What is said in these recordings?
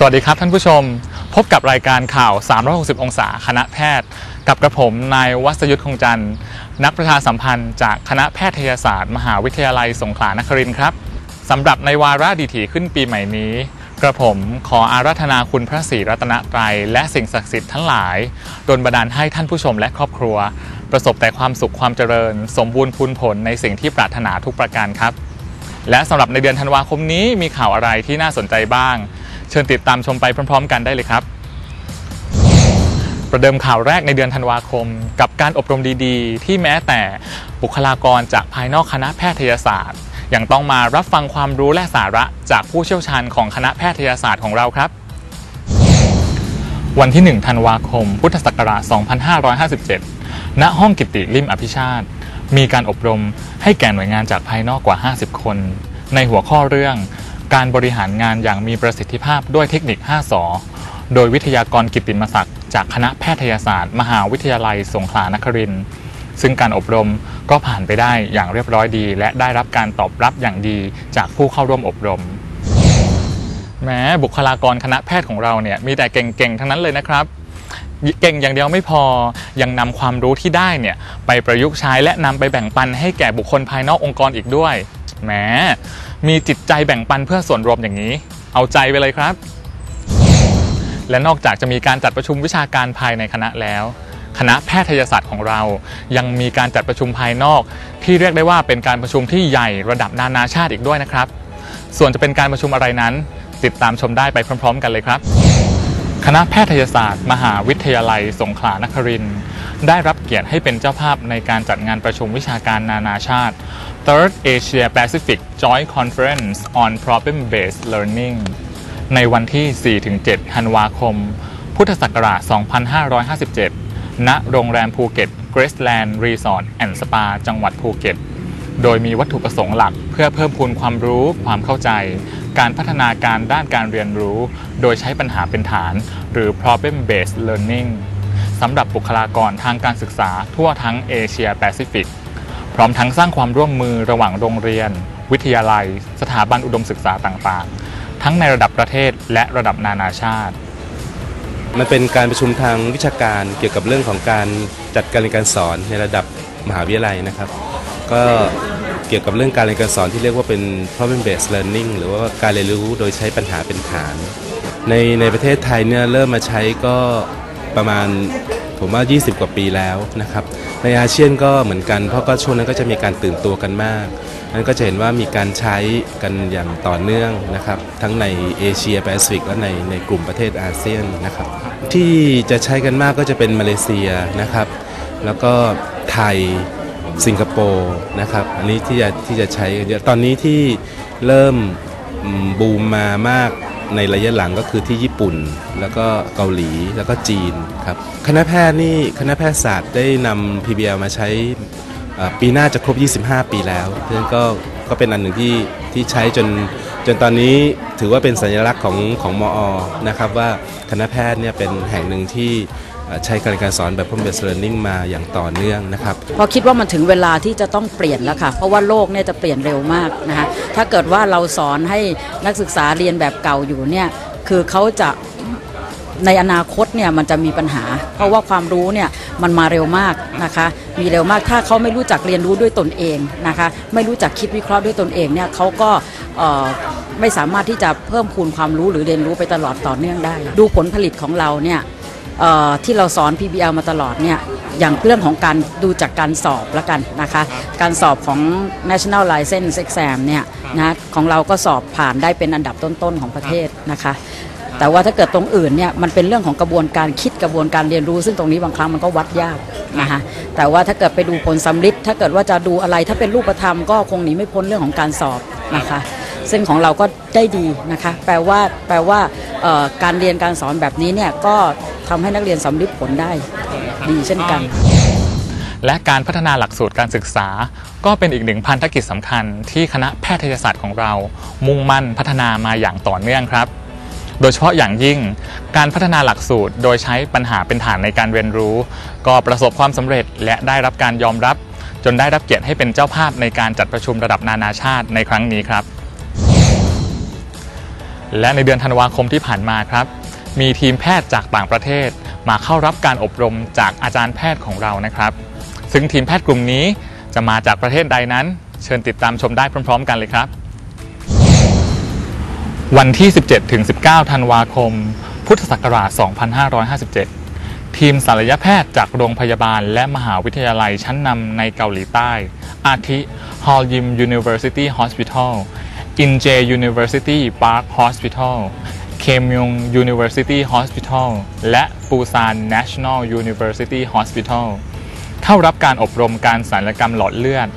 สวัสดีครับท่านผู้ชม พบกับรายการข่าว 360 องศา คณะแพทย์ กับกระผมนายวัศยุทธคงจันทร์ นักประชาสัมพันธ์จากคณะแพทยศาสตร์ มหาวิทยาลัยสงขลานครินทร์ครับสำหรับในวาระดีถีขึ้นปีใหม่นี้ กระผมขออาราธนาคุณพระศรีรัตนตรัยและสิ่งศักดิ์สิทธิ์ทั้งหลายดลบันดาลให้ท่านผู้ชมและครอบครัว ประสบแต่ความสุขความเจริญ สมบูรณ์พูนผลในสิ่งที่ปรารถนาทุกประการครับ และสำหรับในเดือนธันวาคมนี้มีข่าวอะไรที่น่าสนใจบ้าง เชิญติดตามชมไปพร้อม ๆ กันได้เลยครับ ประเดิมข่าวแรกในเดือนธันวาคม กับการอบรมดีๆ ที่แม้แต่บุคลากรจากภายนอกคณะแพทยศาสตร์ยังต้องมารับฟังความรู้และสาระจากผู้เชี่ยวชาญของคณะแพทยศาสตร์ของเราครับ วันที่ 1 ธันวาคม พุทธศักราช 2557 ณ ห้องกิติริมอภิชาติ มีการอบรมให้แก่หน่วยงานจากภายนอกกว่า 50 คน ในหัวข้อเรื่อง การบริหารงานอย่างมีประสิทธิภาพด้วยเทคนิค 5สอโดยวิทยากรกิตติมศักดิ์จากคณะแพทยศาสตร์ มหาวิทยาลัยสงขลานครินทร์ซึ่งการอบรมก็ผ่านไปได้อย่างเรียบร้อยดี และได้รับการตอบรับอย่างดีจากผู้เข้าร่วมอบรม แม้บุคลากรคณะแพทย์ของเราเนี่ยมีแต่เก่งๆ ทั้งนั้นเลยนะครับ เก่งอย่างเดียวไม่พอยังนำความรู้ที่ได้เนี่ยไปประยุกต์ใช้และนำไปแบ่งปันให้แก่บุคคลภายนอกองค์กรอีกด้วยแหม มีจิตใจแบ่งปันเพื่อส่วนรวมอย่างนี้ เอาใจไปเลยครับ และนอกจากจะมีการจัดประชุมวิชาการภายในคณะแล้ว คณะแพทยศาสตร์ของเรา ยังมีการจัดประชุมภายนอก ที่เรียกได้ว่าเป็นการประชุมที่ใหญ่ระดับนานาชาติอีกด้วยนะครับ ส่วนจะเป็นการประชุมอะไรนั้น ติดตามชมได้ไปพร้อม ๆ กันเลยครับ คณะแพทยศาสตร์ มหาวิทยาลัย สงขลานครินทร์ได้รับเกียรติให้เป็นเจ้าภาพในการจัดงานประชุมวิชาการนานาชาติ Third Asia Pacific Joint Conference on Problem Based Learning ในวันที่ 4-7 ธันวาคม พุทธศักราช 2557 ณ โรงแรมภูเก็ต Graceland Resort and Spa จังหวัดภูเก็ต โดยมีวัตถุประสงค์หลักเพื่อเพิ่มพูนความรู้ความเข้าใจ การพัฒนาการด้านการเรียนรู้ โดยใช้ปัญหาเป็นฐาน หรือ problem based learning สำหรับบุคลากรทางการศึกษาทั่วทั้งเอเชียแปซิฟิก พร้อมทั้งสร้างความร่วมมือระหว่างโรงเรียน วิทยาลัย สถาบันอุดมศึกษาต่างๆ ทั้งในระดับประเทศและระดับนานาชาติ มันเป็นการประชุมทางวิชาการเกี่ยวกับเรื่องของการจัดการเรียนการสอนในระดับมหาวิทยาลัยนะครับ ก็ เกี่ยวกับเรื่องการเรียนการสอนที่เรียกว่าเป็น problem based learning หรือว่าการเรียนรู้โดยใช้ปัญหาเป็นฐาน ในในประเทศไทยเนี่ยเริ่มมาใช้ก็ประมาณผมว่า 20 กว่าปีแล้วนะครับ ในอาเซียนก็เหมือนกัน เพราะก็ช่วงนั้นก็จะมีการตื่นตัวกันมาก นั้นก็จะเห็นว่ามีการใช้กันอย่างต่อเนื่องนะครับ ทั้งในเอเชียแปซิฟิกและในในกลุ่มประเทศอาเซียนนะครับ ที่จะใช้กันมากก็จะเป็นมาเลเซียนะครับ แล้วก็ไทย สิงคโปร์นะครับอันนี้ที่จะที่จะใช้กันเยอะตอนนี้ที่เริ่มบูมมามากในระยะหลังก็คือที่ญี่ปุ่น แล้วก็เกาหลีแล้วก็จีนครับคณะแพทย์นี่คณะแพทยศาสตร์ได้นำ PBL มาใช้ปีหน้าจะครบ 25 ปีแล้วเพราะฉะนั้นก็ก็เป็นอันหนึ่งที่ที่ใช้จนจนตอนนี้ถือว่าเป็นสัญลักษณ์ของของมอ นะครับว่าคณะแพทย์เนี่ยเป็นแห่งหนึ่งที่ ใช้การเรียนการสอนแบบ home based learning มาอย่างต่อเนื่องนะครับพราะคิดว่ามันถึงเวลาที่จะต้องเปลี่ยนแล้วค่ะ เพราะว่าโลกเนี่ยจะเปลี่ยนเร็วมากนะคะถ้าเกิดว่าเราสอนให้นักศึกษาเรียนแบบเก่าอยู่เนี่ยคือเขาจะในอนาคตเนี่ยมันจะมีปัญหา เพราะว่าความรู้เนี่ยมันมาเร็วมากนะคะ มีเร็วมากถ้าเขาไม่รู้จักเรียนรู้ด้วยตนเองนะคะ ไม่รู้จักคิดวิเคราะห์ด้วยตนเองเนี่ยเขาก็ไม่สามารถที่จะเพิ่มพูนความรู้หรือเรียนรู้ไปตลอดต่อเนื่องได้ ดูผลผลิตของเราเนี่ย ที่เราสอน PBL มาตลอดเนี่ยอย่างเรื่องของการดูจากการสอบแล้วกันนะคะ การสอบของ National License Exam เนี่ยนะของเราก็สอบผ่านได้เป็นอันดับต้นๆของประเทศนะคะแต่ว่าถ้าเกิดตรงอื่นเนี่ยมันเป็นเรื่องของกระบวนการคิดกระบวนการเรียนรู้ ซึ่งตรงนี้บางครั้งมันก็วัดยากนะคะแต่ว่าถ้าเกิดไปดูผลสำลิดถ้าเกิดว่าจะดูอะไรถ้าเป็นรูปธรรมก็คงหนีไม่พ้นเรื่องของการสอบนะคะ ซึ่งของเราก็ได้ดีนะคะแปลว่าแปลว่าเอ่อการเรียนการสอนแบบนี้เนี่ยก็ทำให้นักเรียนสำลิดผลได้ดีเช่นกันและการพัฒนาหลักสูตรการศึกษา ก็เป็นอีกหนึ่งพันธกิจสำคัญที่คณะแพทยศาสตร์ของเรา มุ่งมั่นพัฒนามาอย่างต่อเนื่องครับ โดยเฉพาะอย่างยิ่ง การพัฒนาหลักสูตรโดยใช้ปัญหาเป็นฐานในการเรียนรู้ ก็ประสบความสำเร็จและได้รับการยอมรับ จนได้รับเกียรติให้เป็นเจ้าภาพในการจัดประชุมระดับนานาชาติในครั้งนี้ครับ และในเดือนธันวาคมที่ผ่านมาครับ มีทีมแพทย์จากต่างประเทศ มาเข้ารับการอบรมจากอาจารย์แพทย์ของเรานะครับ ซึ่งทีมแพทย์กลุ่มนี้จะมาจากประเทศใดนั้น เชิญติดตามชมได้พร้อม ๆ กันเลยครับ วันที่ 17ถึง19 ธันวาคม พุทธศักราช 2557 ทีมศัลยแพทย์จากโรงพยาบาลและมหาวิทยาลัยชั้นนำในเกาหลีใต้ อาทิ Hall Yim University Hospital Inje University Park Hospital k e m y o n g University Hospital และปูซาน National University Hospital เข้ารับการอบรมการศัลยกรรมหลอดเลือด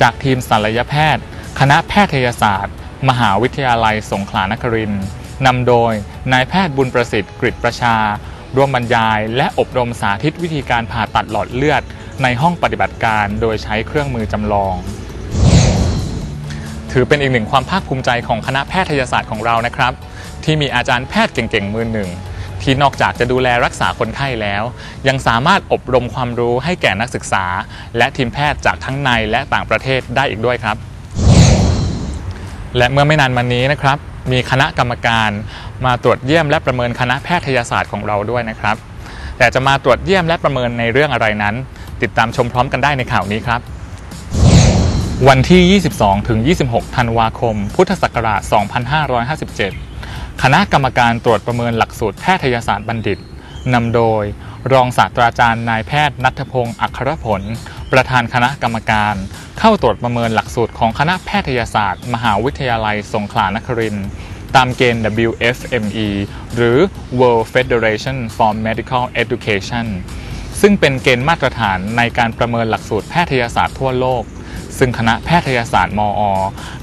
จากทีมศัลยแพทย์ คณะแพทยศาสตร์ มหาวิทยาลัยสงขลานครินทร์นำโดยนายแพทย์บุญประสิทธิ์กริประชา ร่วมบรรยาย และอบรมสาธิตวิธีการผ่าตัดหลอดเลือด ในห้องปฏิบัติการโดยใช้เครื่องมือจำลอง ถือเป็นอีกหนึ่งความภาคภูมิใจของคณะแพทยศาสตร์ของเรานะครับ ที่มีอาจารย์แพทย์เก่งๆ มือหนึ่ง ที่นอกจากจะดูแลรักษาคนไข้แล้ว ยังสามารถอบรมความรู้ให้แก่นักศึกษา และทีมแพทย์จากทั้งในและต่างประเทศได้อีกด้วยครับ และเมื่อไม่นานมานี้นะครับ มีคณะกรรมการมาตรวจเยี่ยมและประเมินคณะแพทยศาสตร์ของเราด้วยนะครับ แต่จะมาตรวจเยี่ยมและประเมินในเรื่องอะไรนั้น ติดตามชมพร้อมกันได้ในข่าวนี้ครับ วันที่ 22 ถึง 26 ธันวาคม พุทธศักราช 2557 คณะกรรมการตรวจประเมินหลักสูตรแพทยศาสตร์บัณฑิต นำโดย รองศาสตราจารย์นายแพทย์นัทพงศ์อัครผล ประธานคณะกรรมการ เข้าตรวจประเมินหลักสูตรของคณะแพทยศาสตร์ มหาวิทยาลัยสงขลานครินทร์ตามเกณฑ์ WFME หรือ World Federation for Medical Education ซึ่งเป็นเกณฑ์มาตรฐานในการประเมินหลักสูตรแพทยศาสตร์ทั่วโลก ซึ่งคณะแพทยศาสตร์มอ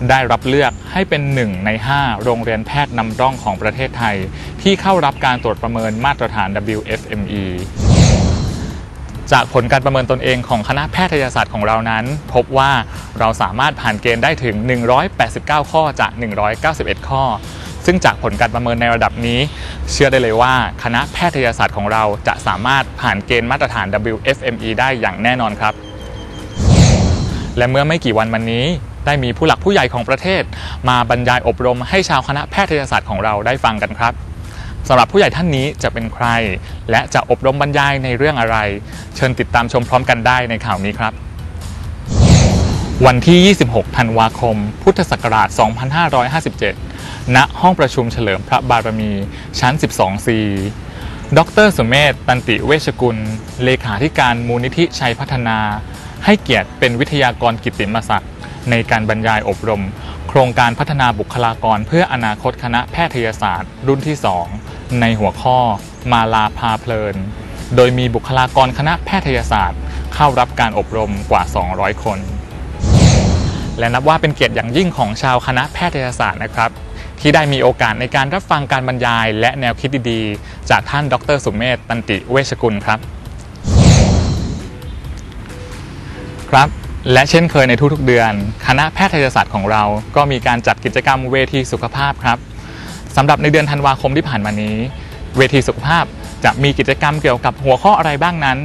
ได้รับเลือกให้เป็นหนึ่งใน 5 โรงเรียนแพทย์นำร่องของประเทศไทย ที่เข้ารับการตรวจประเมินมาตรฐาน WFME จากผลการประเมินตนเองของคณะแพทยศาสตร์ของเรานั้น พบว่าเราสามารถผ่านเกณฑ์ได้ถึง 189 ข้อจาก 191 ข้อ ซึ่งจากผลการประเมินในระดับนี้ เชื่อได้เลยว่าคณะแพทยศาสตร์ของเราจะสามารถผ่านเกณฑ์มาตรฐาน WFME ได้อย่างแน่นอนครับ และเมื่อไม่กี่วันมานี้ ได้มีผู้หลักผู้ใหญ่ของประเทศ มาบรรยายอบรมให้ชาวคณะแพทยศาสตร์ของเราได้ฟังกันครับสำหรับผู้ใหญ่ท่านนี้จะเป็นใคร และจะอบรมบรรยายในเรื่องอะไร เชิญติดตามชมพร้อมกันได้ในข่าวนี้ครับ วันที่ 26 ธันวาคม พุทธศักราช 2557 ณ ห้องประชุมเฉลิมพระบารมี ชั้น 12C ดรสุเมธตันติเวชกุล เลขาธิการมูลนิธิชัยพัฒนา ให้เกียรติเป็นวิทยากรกิตติมศักดิ์ในการบรรยายอบรม โครงการพัฒนาบุคลากรเพื่ออนาคตคณะแพทยศาสตร์ รุ่นที่ 2 ในหัวข้อ มาลาพาเพลิน โดยมีบุคลากรคณะแพทยศาสตร์ เข้ารับการอบรมกว่า 200 คน และนับว่าเป็นเกียรติอย่างยิ่งของชาวคณะแพทยศาสตร์นะครับ ที่ได้มีโอกาสในการรับฟังการบรรยาย และแนวคิดดีๆ จากท่านดรสุเมธตันติเวชกุลครับ ครับ และเช่นเคยในทุกๆเดือน คณะแพทยศาสตร์ของเรา ก็มีการจัดกิจกรรมเวทีสุขภาพครับสำหรับในเดือนธันวาคมที่ผ่านมานี้ เวทีสุขภาพจะมีกิจกรรมเกี่ยวกับหัวข้ออะไรบ้างนั้น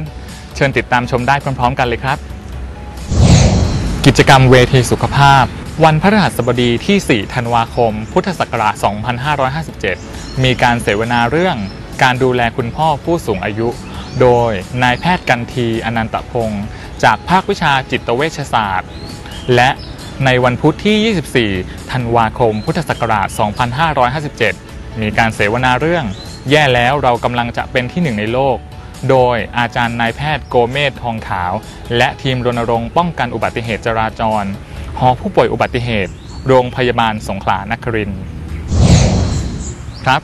เชิญติดตามชมได้พร้อม ๆ กันเลยครับ กิจกรรมเวทีสุขภาพ วันพฤหัสบดีที่ 4 ธันวาคม พุทธศักราช 2557 มีการเสวนาเรื่องการดูแลคุณพ่อผู้สูงอายุ โดยนายแพทย์กันทีอนันตพงศ์ จากภาควิชาจิตเวชศาสตร์ และในวันพุธที่ 24 ธันวาคม พุทธศักราช 2557 มีการเสวนาเรื่อง แย่แล้วเรากำลังจะเป็นที่หนึ่งในโลก โดยอาจารย์นายแพทย์โกเมศทองขาว และทีมรณรงค์ป้องกันอุบัติเหตุจราจร หอผู้ป่วยอุบัติเหตุ โรงพยาบาลสงขลานครินครับ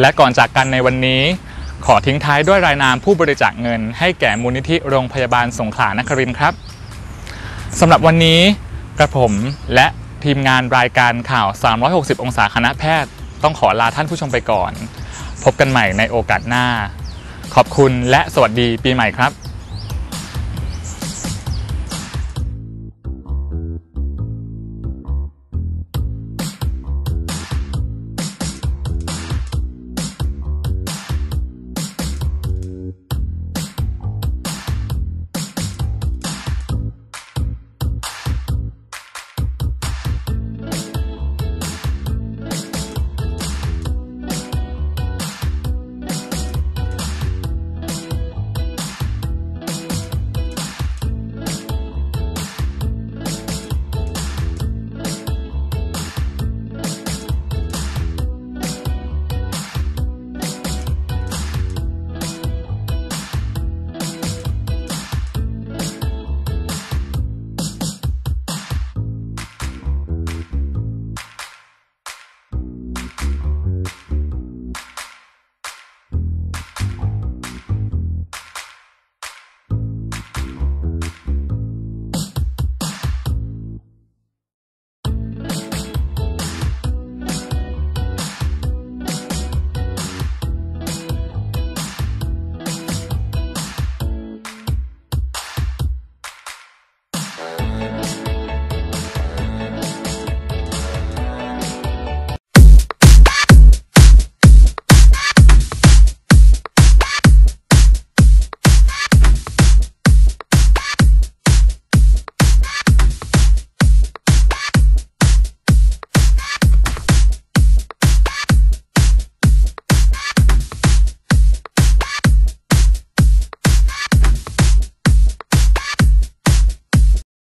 และก่อนจากกันในวันนี้ ขอทิ้งท้ายด้วยรายนามผู้บริจาคเงิน ให้แก่มูลนิธิโรงพยาบาลสงขลานครินทร์ครับสำหรับวันนี้กระผมและทีมงานรายการข่าว 360 องศาคณะแพทย์ ต้องขอลาท่านผู้ชมไปก่อน พบกันใหม่ในโอกาสหน้า ขอบคุณและสวัสดีปีใหม่ครับ